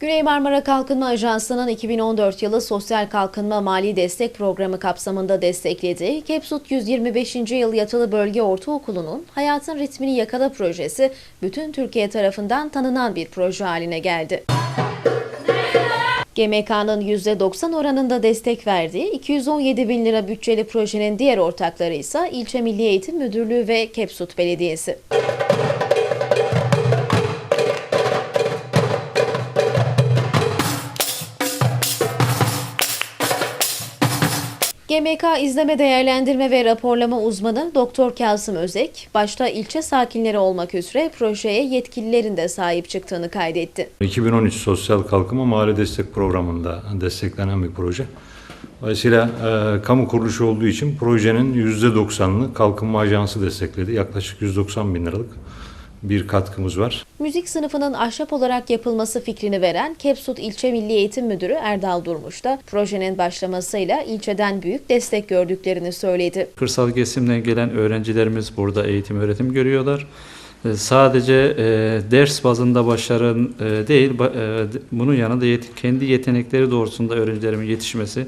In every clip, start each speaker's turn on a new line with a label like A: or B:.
A: Güney Marmara Kalkınma Ajansı'nın 2014 yılı Sosyal Kalkınma Mali Destek Programı kapsamında desteklediği Kepsut 125. Yıl Yatılı Bölge Ortaokulu'nun Hayatın Ritmini Yakala projesi bütün Türkiye tarafından tanınan bir proje haline geldi. GMK'nın %90 oranında destek verdiği 217 bin lira bütçeli projenin diğer ortakları ise İlçe Milli Eğitim Müdürlüğü ve Kepsut Belediyesi. GMK İzleme Değerlendirme ve Raporlama Uzmanı Doktor Kasım Özek, başta ilçe sakinleri olmak üzere projeye yetkililerin de sahip çıktığını kaydetti.
B: 2013 Sosyal Kalkınma Mahalle Destek Programı'nda desteklenen bir proje. Dolayısıyla e, kamu kuruluşu olduğu için projenin %90'ını Kalkınma Ajansı destekledi. Yaklaşık 190 bin liralık bir katkımız var.
A: Müzik sınıfının ahşap olarak yapılması fikrini veren Kepsut İlçe Milli Eğitim Müdürü Erdal Durmuş da projenin başlamasıyla ilçeden büyük destek gördüklerini söyledi.
C: Kırsal kesimden gelen öğrencilerimiz burada eğitim öğretim görüyorlar. E, Sadece e, ders bazında başarın e, değil, ba- e, bunun yanında yet- kendi yetenekleri doğrultusunda öğrencilerimin yetişmesi,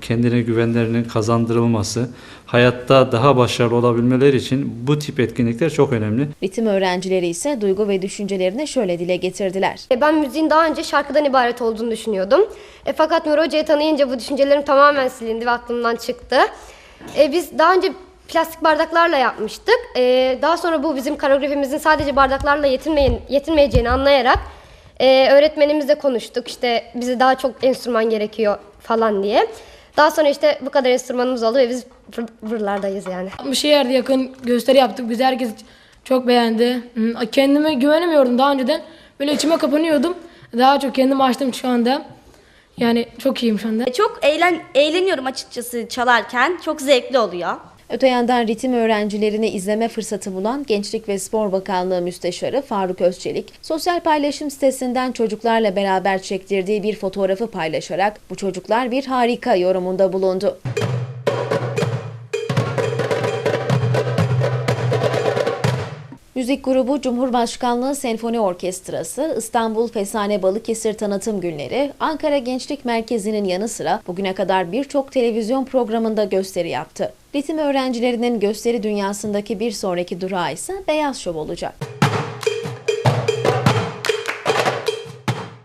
C: kendine güvenlerinin kazandırılması, hayatta daha başarılı olabilmeleri için bu tip etkinlikler çok önemli.
A: Ritim öğrencileri ise duygu ve düşüncelerini şöyle dile getirdiler.
D: E, Ben müziğin daha önce şarkıdan ibaret olduğunu düşünüyordum. E, fakat Nuri Hoca'yı tanıyınca bu düşüncelerim tamamen silindi ve aklımdan çıktı. E, biz daha önce plastik bardaklarla yapmıştık. E, daha sonra bu bizim koreografimizin sadece bardaklarla yetinmeyin, yetinmeyeceğini anlayarak e, öğretmenimizle konuştuk. İşte bize daha çok enstrüman gerekiyor falan diye. Daha sonra işte bu kadar enstrümanımız oldu ve biz vır- vırlardayız yani.
E: 60 yerde yakın gösteri yaptık. Biz herkes çok beğendi. Kendime güvenemiyordum daha önceden. Böyle içime kapanıyordum. Daha çok kendimi açtım şu anda. Yani çok iyiyim şu anda.
F: Çok eğlen eğleniyorum açıkçası çalarken. Çok zevkli oluyor.
A: Öte yandan ritim öğrencilerini izleme fırsatı bulan Gençlik ve Spor Bakanlığı Müsteşarı Faruk Özçelik, sosyal paylaşım sitesinden çocuklarla beraber çektirdiği bir fotoğrafı paylaşarak bu çocuklar bir harika yorumunda bulundu. Müzik grubu Cumhurbaşkanlığı Senfoni Orkestrası, İstanbul Fesane Balıkesir Tanıtım Günleri, Ankara Gençlik Merkezi'nin yanı sıra bugüne kadar birçok televizyon programında gösteri yaptı. Ritim öğrencilerinin gösteri dünyasındaki bir sonraki durağı ise Beyaz Şov olacak.